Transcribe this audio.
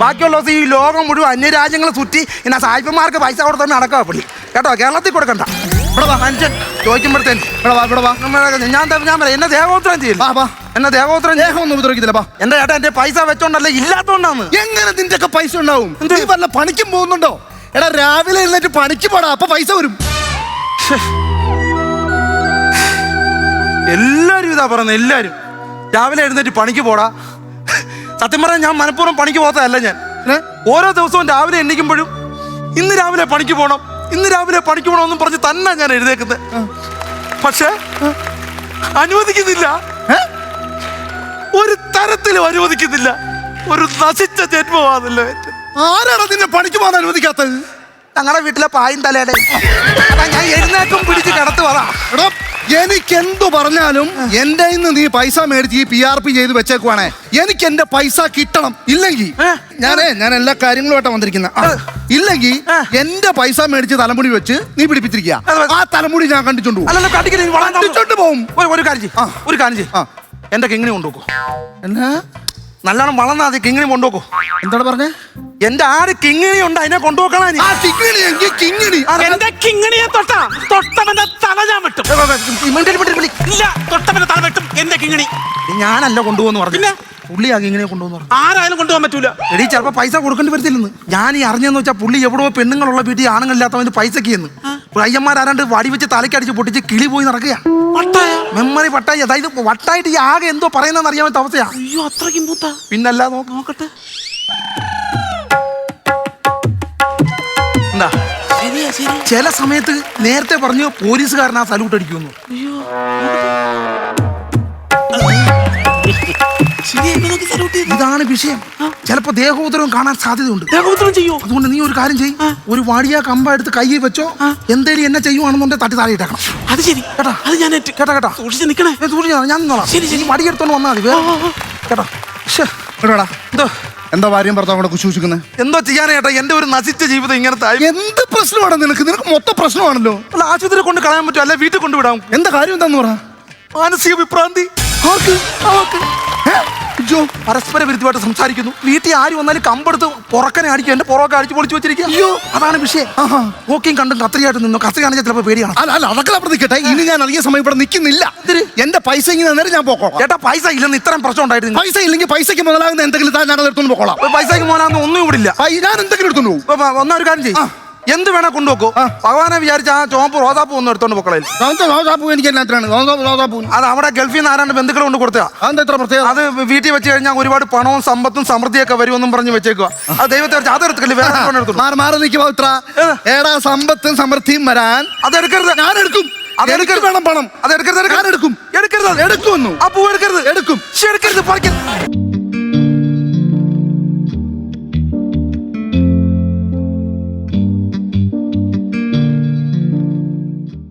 ബാക്കിയുള്ള ദിവസം ഈ ലോകം മുഴുവൻ അന്യരാജ്യങ്ങൾ ചുറ്റി ഇങ്ങനെ സായിപ്പന്മാർക്ക് പൈസ കൊടുത്തന്നെ നടക്കുക പുള്ളി. കേട്ടോ കേരളത്തിൽ കൊടുക്കണ്ട. ഇവിടെ വാ മനുഷ്യൻ ചോദിക്കുമ്പോഴത്തേന് ഇവിടെ വാ ഇവിടെ വാ. നമ്മളെ- ഞാൻ ത- ഞാൻ പറയാം എന്നെ ദേവോത്രം ചെയ്യില്ല? വാ, വാ. എന്നെ ദേവോത്രം ചെയ്യും ദേഹമൊന്നും ഉപദ്രവിക്കത്തില്ല പാ എന്റെ ചേട്ടാ എന്റെ പൈസ വെച്ചോണ്ടല്ല ഇല്ലാത്തോണ്ടാന്ന്? എങ്ങനെ നിന്റെ ഒക്കെ പൈസ ഉണ്ടാവും? എന്ത്? നീ വല്ല പണിക്കും പോകുന്നുണ്ടോ? എടാ രാവിലെ എഴുന്നേറ്റ് പണിക്ക് പോടാ അപ്പൊ പൈസ വരും. എല്ലാരും ഇതാ പറയുന്നത് എല്ലാരും. രാവിലെ എഴുന്നേറ്റ് പണിക്ക് പോടാ. സത്യം പറയാൻ ഞാൻ മനഃപൂർവം പണിക്ക് പോകത്തതല്ല ഞാൻ. ഓരോ ദിവസവും രാവിലെ എണ്ണിക്കുമ്പോഴും ഇന്ന് രാവിലെ പണിക്ക് പോകണം ഇന്ന് രാവിലെ പണിക്ക് പോകണം എന്നും പറഞ്ഞ് തന്നെ ഞാൻ എഴുതേക്കുന്നത്. പക്ഷേ അനുവദിക്കുന്നില്ല. ഒരു തരത്തിലും അനുവദിക്കുന്നില്ല. ഒരു നശിച്ച ജന്മമാണല്ലോ ആരാണ് നിന്നെ പണിക്ക് പോകാൻ അനുവദിക്കാത്തത്? ഞങ്ങളുടെ വീട്ടിലെ പായും തലയുടെ ഞാൻ എഴുന്നേക്കും പിടിച്ച് കിടത്തു എടാ എനിക്ക് എന്തു പറഞ്ഞാലും എന്റെ നിന്ന് നീ പൈസ മേടിച്ച് ഈ പി ആർ പി ചെയ്ത് വെച്ചേക്കുവാണേ എനിക്ക് എന്റെ പൈസ കിട്ടണം. ഇല്ലെങ്കിൽ ഞാനേ ഞാൻ എല്ലാ കാര്യങ്ങളുമായിട്ട് വന്നിരിക്കുന്ന. ഇല്ലെങ്കിൽ. എന്റെ പൈസ മേടിച്ച് തലമുടി വെച്ച് നീ പിടിപ്പിച്ചിരിക്കുക. ആ തലമുടി ഞാൻ കണ്ടിട്ടുണ്ട് പോകും. ഒരു കാര്യം ചെയ്യ്. ഒരു കാര്യം. എന്റെ കിങ്ങിണി കൊണ്ടുപോക്കോ എന്നാ? നല്ലോണം വളർന്നാ മതി കിങ്ങിണി കൊണ്ടുപോക്കോ എന്താണ് പറഞ്ഞേ? എന്റെ ആര് കിങ്ങിണി ഉണ്ട് അതിനെ കൊണ്ടുപോക്കണ ആ കിങ്ങിണി കിങ്ങിണി. എന്റെ കിങ്ങിണിയെ തൊട്ടാ. തൊട്ടവന്റെ തല ഞാൻ വെട്ടും. ഇല്ല തൊട്ടവന്റെ തല വെട്ടും. എന്റെ കിങ്ങിണി. ഞാനല്ല കൊണ്ടുപോകുന്നു പറഞ്ഞു? പുള്ളിയാ കിങ്ങിണിയെ കൊണ്ടുപോകുന്നു പറഞ്ഞു. ആരായാലും കൊണ്ടുപോകാൻ പറ്റൂല. എടീ ചിലപ്പോ പൈസ കൊടുക്കേണ്ടി വരത്തില്ലെന്ന്. ഞാൻ ഈ അറിഞ്ഞെന്ന് വെച്ചാൽ പുള്ളി എവിടെയോ പെണ്ണുങ്ങളുള്ള വീട്ടിൽ ആണുങ്ങളില്ലാത്തവന് പൈസക്ക് എന്ന് അയ്യന്മാരാണ്ട് വടി വെച്ച് തലക്കടിച്ച് പൊട്ടിച്ച് കിളി പോയി നടക്കുക മെമ്മറി പട്ടായി അതായത് വട്ടായിട്ട് ഈ ആകെ എന്തോ പറയുന്നതെന്ന് അറിയാൻ പറ്റാത്ത അവസ്ഥയാ. അയ്യോ അത്രയ്ക്കും പൂത്ത. പിന്നല്ല നോക്ക്. നോക്കട്ടെ. ചില സമയത്ത് നേരത്തെ പറഞ്ഞു പോലീസുകാരൻ ആ സല്യൂട്ട് അടിക്കുന്നു ഇതാണ് വിഷയം. ചിലപ്പോ ദേഹോദരവും കാണാൻ സാധ്യതയുണ്ട്. ചെയ്യോ? അതുകൊണ്ട് നീ ഒരു കാര്യം ചെയ്യും. ഒരു വാടിയ കമ്പ എടുത്ത് കൈ വെച്ചോ. എന്തേലും എന്നെ ചെയ്യുവാണെന്നുണ്ടെ തട്ടി താഴെ ഇട്ടേക്കണം അത് ശരി. കേട്ടാ. അത് ഞാൻ കേട്ടാ കേട്ടാ? സൂക്ഷിച്ച് നിക്കണേ ഞാൻ സൂക്ഷിച്ചു ഞാൻ നിന്നോളാം. ശരി, ശരി. നീ വടി എടുത്തോണ്ട് വന്നാൽ മതി കേട്ടോ. എടാ എന്തോ? എന്താ ഭാര്യയും ഭർത്താവും കൂടെ കുശൂഷിക്കുന്നത് എന്തോ ചെയ്യാനേട്ടാ എന്റെ ഒരു നശിച്ച ജീവിതം ഇങ്ങനത്തെ ആയി എന്ത് പ്രശ്നമാണ് നിനക്ക്? നിനക്ക് മൊത്തം പ്രശ്നമാണല്ലോ. അല്ല ആശുപത്രി കൊണ്ട് കളയാൻ പറ്റും അല്ലെ വീട്ടിൽ കൊണ്ടുവിടാം? എന്താ കാര്യം എന്താന്ന് പറ. മാനസിക വിഭ്രാന്തി. അവക്ക്? അയ്യോ പരസ്പര വിരുദ്ധമായിട്ട് സംസാരിക്കുന്നു. വീട്ടിൽ ആര് വന്നാലും കമ്പെടുത്ത് പുറക്കനെ അടിക്കും എന്റെ പുറമൊക്കെ അടിച്ചു പൊളിച്ചു വെച്ചിരിക്കുക. അയ്യോ. അതാണ് വിഷയം. നോക്കിയും കണ്ടും കത്രിയായിട്ട് നിന്നു. കത്രി കാണിച്ച ചിലപ്പോൾ പേടിയാണ്. അല്ല അല്ല അതൊക്കെ അവിടെ നിൽക്കട്ടെ. ഇനി ഞാൻ അധിക സമയം ഇവിടെ നിൽക്കുന്നില്ല. എന്റെ പൈസ ഇങ്ങനെ നേരം ഞാൻ പോക്കോളാം. ചേട്ടാ പൈസ ഇല്ലെന്ന് ഇത്രയും പ്രശ്നം ഉണ്ടായിരുന്നു പൈസ ഇല്ലെങ്കിൽ പൈസയ്ക്ക് മുതലാകുന്ന എന്തെങ്കിലും ഞാൻ എടുത്തുകൊണ്ട് പോക്കോളാം. പൈസയ്ക്ക് മുതലാകുന്ന ഒന്നും ഇവിടെ ഇല്ല. ഞാൻ എന്തെങ്കിലും എടുത്തുകൊണ്ട് പോകും. ഒന്നാ ഒരു കാര്യം ചെയ്യും. എന്ത് വേണേ കൊണ്ടുവെക്കൂ. ഭഗവാനെ വിചാരിച്ച ആ ചോപ്പ് റോസാപ്പൂ ഒന്നും എടുത്തോണ്ട് പൊക്കളയിൽ. റോസാപ്പൂ എനിക്ക് എന്നാത്തിനാണ് റോസാപ്പൂ അത് അവിടെ ഗൾഫിൽ നിന്ന് ആരാണ്ട് ബന്ധുക്കൾ കൊണ്ട് കൊടുത്തതാ. അതെന്താ അത് വീട്ടിൽ വെച്ച് കഴിഞ്ഞാൽ ഒരുപാട് പണവും സമ്പത്തും സമൃദ്ധിയൊക്കെ വരുമെന്നും പറഞ്ഞ് വെച്ചേക്കുക അത് ദൈവത്തെ കുറിച്ച് അതെടുത്തില്ല വേറെ കൊണ്ട് എടുത്തു മാറി മാറി നിൽക്കുമ്പോ ഇത്ര. ഏടാ സമ്പത്തും സമൃദ്ധിയും വരാൻ അതെടുക്കരുത്. ഞാൻ എടുക്കും അത് എടുക്കരുത്. വേണം പണം. അതെടുക്കരുത് എടുക്കും എടുക്കരുത്. എടുക്കുമെന്നു. ആ പൂ എടുക്കരുത്. എടുക്കും. എടുക്കരുത് പറിക്കരുത്.